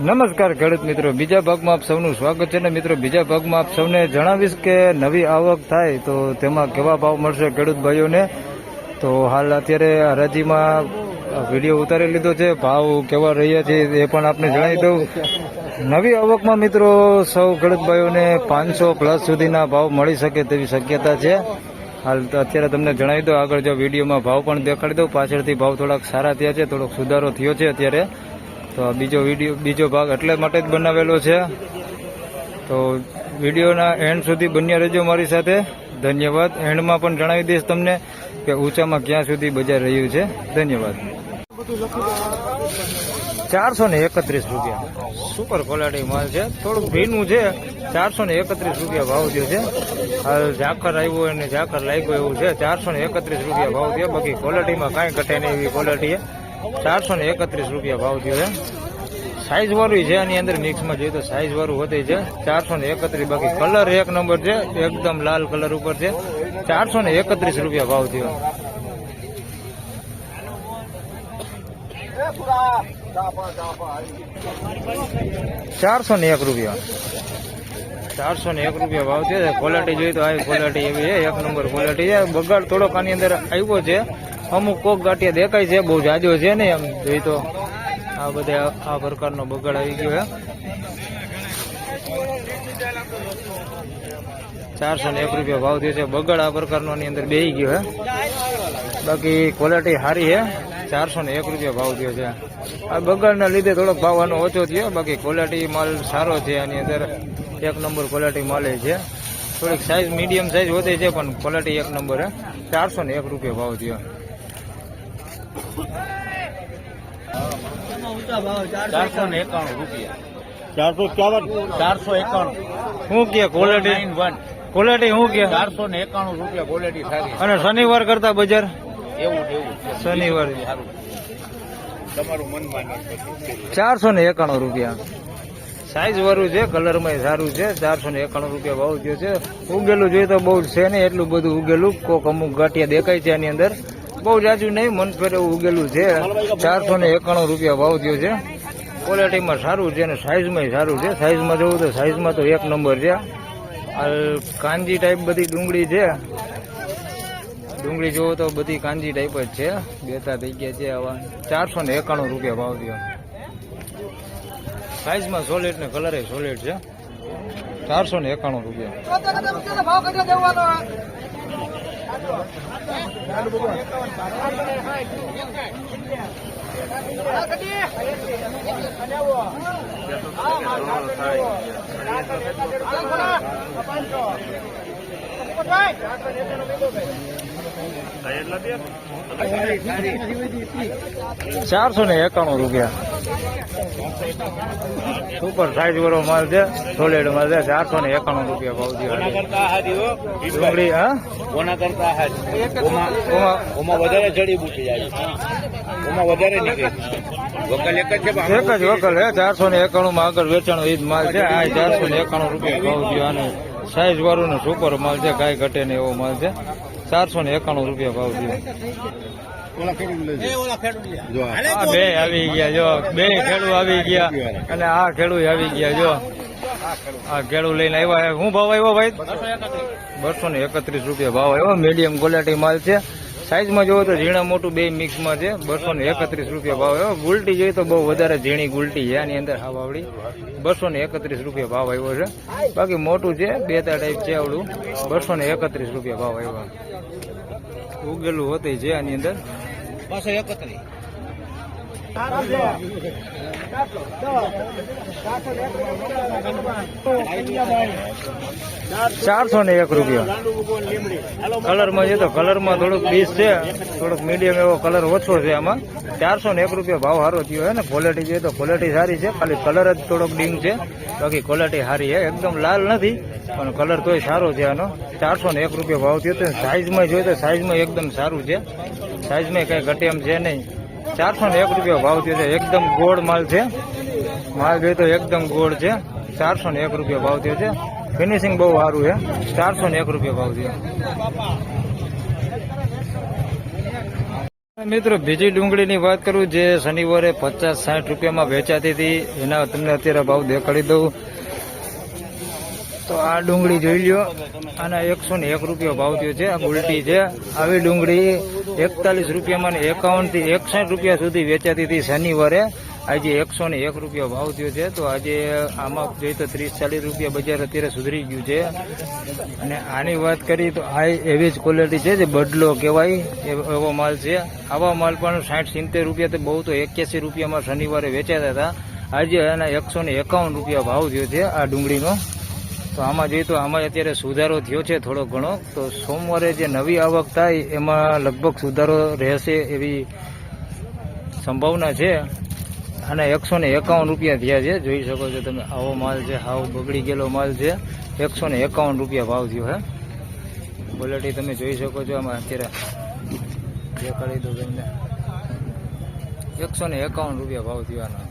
નમસ્કાર ખેડૂત મિત્રો. બીજા ભાગમાં આપ સૌનું સ્વાગત છે ને મિત્રો, બીજા ભાગમાં આપ સૌને જણાવીશ કે નવી આવક થાય તો તેમાં કેવા ભાવ મળશે ખેડૂત ભાઈઓને? તો હાલ અત્યારે હરાજીમાં વીડિયો ઉતારી લીધો છે. ભાવ કેવા રહ્યા છે એ પણ આપને જણાવી દઉં. નવી આવકમાં મિત્રો સૌ ખેડૂત ભાઈઓને પાંચસો પ્લસ સુધીના ભાવ મળી શકે તેવી શક્યતા છે. હાલ અત્યારે તમને જણાવી દઉં. આગળ જો વિડીયોમાં ભાવ પણ દેખાડી દઉં. પાછળથી ભાવ થોડાક સારા થયા છે, થોડોક સુધારો થયો છે અત્યારે. તો આ બીજો વીડિયો, બીજો ભાગ એટલે માટે જ બનાવેલો છે. તો વિડીયોના એન્ડ સુધી બન્યા રહેજો મારી સાથે. ધન્યવાદ. એન્ડમાં પણ જણાવી દઈશ તમને કે ઊંચામાં ક્યાં સુધી બજાર રહ્યું છે. ધન્યવાદ. ચારસો ને એકત્રીસ રૂપિયા. સુપર ક્વોલિટી માલ છે. થોડુંક ભીનું છે. ચારસો ને એકત્રીસ રૂપિયા ભાવ થયો છે. હાલ ઝાકર આવ્યો અને ઝાકર લાગ્યો એવું છે. ચારસો ને એકત્રીસ રૂપિયા ભાવ થયો. બાકી ક્વોલિટીમાં કાંઈ ઘટે નહીં એવી ક્વોલિટી ચારસો ને એકત્રીસ રૂપિયા ભાવ થયો સાઈઝ વાળું છે, આની અંદર મિક્સમાં જોઈએ તો સાઈઝ વાળું વધે છે. ચારસો ને એકત્રીસ, બાકી કલર એક નંબર છે, એકદમ લાલ કલર ઉપર છે. ચારસો ને એકત્રીસ રૂપિયા ભાવ થયો. ચારસો ને એક રૂપિયા. ચારસો ને એક રૂપિયા ભાવ છે. ક્વોલિટી જોઈએ તો આવી ક્વોલિટી એવી છે. એક નંબર ક્વોલિટી છે. બગાડ થોડોક આની અંદર આવ્યો છે. અમુક કોક ગાંઠિયા દેખાય છે, બહુ જાજો છે ને એમ. જોઈ તો આ બધા આ પ્રકારનો બગાડ આવી ગયો ચારસો ને એક રૂપિયા ભાવ થયો છે. બગાડ આ પ્રકારનો આની અંદર બેહી ગયો છે. બાકી ક્વોલિટી સારી છે. ચારસો ને એક રૂપિયા ભાવ થયો છે. આ બગાડના લીધે થોડોક ભાવ આનો ઓછો થયો. બાકી ક્વોલિટી માલ સારો છે. આની અંદર એક નંબર ક્વોલિટી માલે છે. થોડીક સાઈઝ મીડિયમ સાઈઝ વધે છે, પણ ક્વોલિટી એક નંબર હે ચારસો ને એક રૂપિયા ભાવ થયો. ચારસો ને એકાણું રૂપિયા. ચારસો એકાણું. શું કે ક્વોલિટી વન ક્વોલિટી શું કે? ચારસો ને એકાણું રૂપિયા ક્વોલિટી સારી. અને શનિવાર કરતા બજાર? એવું એવું શનિવાર. તમારું મન માને ચારસો ને એકાણું રૂપિયા. સાઈઝ વાળું છે કલરમાં સારું છે. ચારસો ને એકાણું રૂપિયા ભાવ થયો છે. ઉગેલું જોઈએ તો બહુ છે ને એટલું બધું ઉગેલું. કોક અમુક ગાંઠિયા દેખાય છે આની અંદર. બહુ જાજુ નહીં, મન ફેર એવું ઉગેલું છે. ચારસો ને એકાણું રૂપિયા ભાવ થયો છે. ક્વોલિટીમાં સારું છે અને સાઇઝમાં સારું છે. સાઇઝમાં જોવું તો સાઇઝમાં તો એક નંબર છે. કાંજી ટાઈપ બધી ડુંગળી છે. ડુંગળી જોવો તો બધી કાંજી ટાઈપ જ છે. બેતા થઈ ગયા છે આવા. ચારસો ને એકાણું રૂપિયા ભાવ થયો. સાઇઝમાં સોલિડ ને કલરે સોલિડ છે. ચારસો ને એકાણું રૂપિયા. ચારસો ને એકાણું રૂપિયા. સુપર સાઈઝ વાળો માલ છે સોલેડ માલ છે ચારસો ને એકાણું રૂપિયા ભાવ થયો ડુંગળી હા? કોના કરતા ઓમાં વધારે જડીબુટી જાય. ઓમાં વધારે નીકળે. વકલ એક જ વકલ હે? ચારસો ને એકાણું માં આગળ વેચાણ એ જ માલ છે. આ ચારસો ને એકાણું રૂપિયા ભાવ થયો અને સાઈઝ વાળું ને સુપર માલ છે કાંઈ ઘટે ને એવો માલ છે. ચારસો ને એકાણું રૂપિયા ભાવ થયો બે આવી ગયા જો. બે ખેડૂ આવી ગયા અને આ ખેડૂ આવી ગયા જો. આ ખેડૂ લઈને આવ્યા શું ભાવ આવ્યો ભાઈ? બસો ને એકત્રીસ રૂપિયા ભાવ આવ્યો. મીડિયમ ક્વોલિટી માલ છે. સાઈઝમાં જોવો તો ઝીણા મોટું બે મિક્સમાં છે. બસો ને એકત્રીસ રૂપિયા ભાવ આવ્યો. ગુલટી જોઈએ તો બહુ વધારે ઝીણી ગુલટી છે. આની અંદર હા વાવડી. બસો ને એકત્રીસ રૂપિયા ભાવ આવ્યો છે. બાકી મોટું છે બે ત્રણ ટાઈપ છે આવડું. બસો ને એકત્રીસ રૂપિયા ભાવ આવ્યો. ઉગેલું હોતી છે આની અંદર. બસો એકત્રીસ ચારસો ને એક રૂપિયા. કલરમાં છે તો કલરમાં થોડુંક ડીશ છે, થોડોક મીડિયમ એવો કલર ઓછો છે આમાં. ચારસો ને એક રૂપિયા ભાવ સારો થયો છે ને. ક્વોલિટી જોઈએ તો ક્વોલિટી સારી છે. ખાલી કલર જ થોડોક ડીંગ છે. બાકી ક્વોલિટી સારી છે એકદમ લાલ નથી, પણ કલર તોય સારો છે આનો. ચારસો ને એક રૂપિયા ભાવ થયો તો સાઈઝમાં જોઈએ તો સાઈઝમાં એકદમ સારું છે. સાઈઝમાં કઈ એમ છે નહીં. ચારસો ને એક રૂપિયા ભાવ થયો છે. એકદમ ગોળ માલ છે. માલ જોઈએ તો એકદમ ગોળ છે. ચારસો ને એક રૂપિયા ભાવ થયો છે. ફિનિશિંગ બહુ સારું છે. ચારસો ને એક રૂપિયા ભાવ થયો. મિત્રો, બીજી ડુંગળીની વાત કરું જે શનિવારે પચાસ સાઠ રૂપિયામાં વેચાતી હતી. એના તમને અત્યારે ભાવ દેખાડી દઉં. તો આ ડુંગળી જોઈ લ્યો. આના એકસો ને એક રૂપિયા ભાવ થયો છે. આ ઉલટી છે. આવી ડુંગળી એકતાલીસ રૂપિયામાં ને એકાવનથી એકસઠ રૂપિયા સુધી વેચાતી હતી શનિવારે. આજે એકસો ને એક રૂપિયા ભાવ થયો છે. તો આજે આમાં જોઈએ તો ત્રીસ ચાલીસ રૂપિયા બજાર અત્યારે સુધરી ગયું છે. અને આની વાત કરી તો આ એવી જ ક્વોલિટી છે જે બદલો કહેવાય એવો માલ છે. આવા માલ પણ સાઠ સિત્તેર રૂપિયા તો બહુ તો એક્યાસી રૂપિયામાં શનિવારે વેચાતા હતા. આજે એના એકસો ને એકાવન રૂપિયા ભાવ થયો છે આ ડુંગળીનો. તો આમાં જોઈએ તો આમાં અત્યારે સુધારો થયો છે થોડો ઘણો. તો સોમવારે જે નવી આવક થાય એમાં લગભગ સુધારો રહેશે એવી સંભાવના છે. અને એકસો ને એકાવન રૂપિયા થયા છે. જોઈ શકો છો તમે, આવો માલ છે, હાવ બગડી ગયેલો માલ છે. એકસો ને એકાવન રૂપિયા ભાવ થયો હે. ક્વોલિટી તમે જોઈ શકો છો આમાં અત્યારે. દેખાડી દો તમને. એકસો ને એકાવન રૂપિયા ભાવ થયો આનો.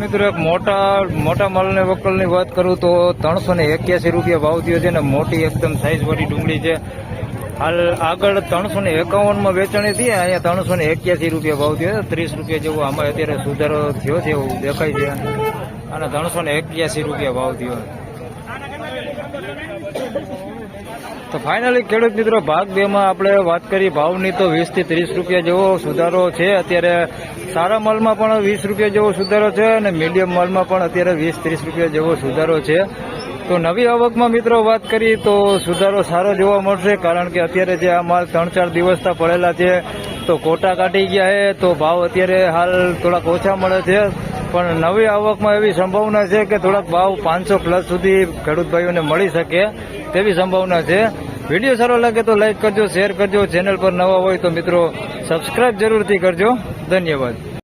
મિત્રો, એક મોટા મોટા માલને વકલની વાત કરું તો ત્રણસો ને એક્યાસી રૂપિયા ભાવ થયો છે ને મોટી એકદમ સાઈઝ વાળી ડુંગળી છે. હાલ આગળ ત્રણસો ને એકાવનમાં વેચાણી હતી, અહીંયા ત્રણસો ને એક્યાસી રૂપિયા ભાવ થયો ત્રીસ રૂપિયા જેવો આમાં અત્યારે સુધારો થયો છે એવું દેખાય છે. અને ત્રણસો ને એક્યાસી રૂપિયા ભાવ થયો. તો ફાઇનલી ખેડૂત મિત્રો, ભાગ બે માં આપણે વાત કરી ભાવની તો વીસથી ત્રીસ રૂપિયા જેવો સુધારો છે. અત્યારે સારા માલમાં પણ વીસ રૂપિયા જેવો સુધારો છે અને મીડિયમ માલમાં પણ અત્યારે વીસ ત્રીસ રૂપિયા જેવો સુધારો છે. તો નવી આવકમાં મિત્રો વાત કરી તો સુધારો સારો જોવા મળશે કારણ કે અત્યારે જે આ માલ ત્રણ ચાર દિવસના પડેલા છે, તો કોટા કાઢી ગયા છે, તો ભાવ અત્યારે હાલ થોડાક ઓછા મળે છે. પણ નવી આવકમાં એવી સંભાવના છે કે થોડાક ભાવ પાંચસો પ્લસ સુધી ખેડૂત ભાઈઓને મળી શકે તેવી સંભાવના છે. વીડિયો સારો લાગે તો લાઇક કરજો શેર કરજો. ચેનલ પર નવા હોય તો મિત્રો સબસ્ક્રાઇબ જરૂરથી કરજો. ધન્યવાદ.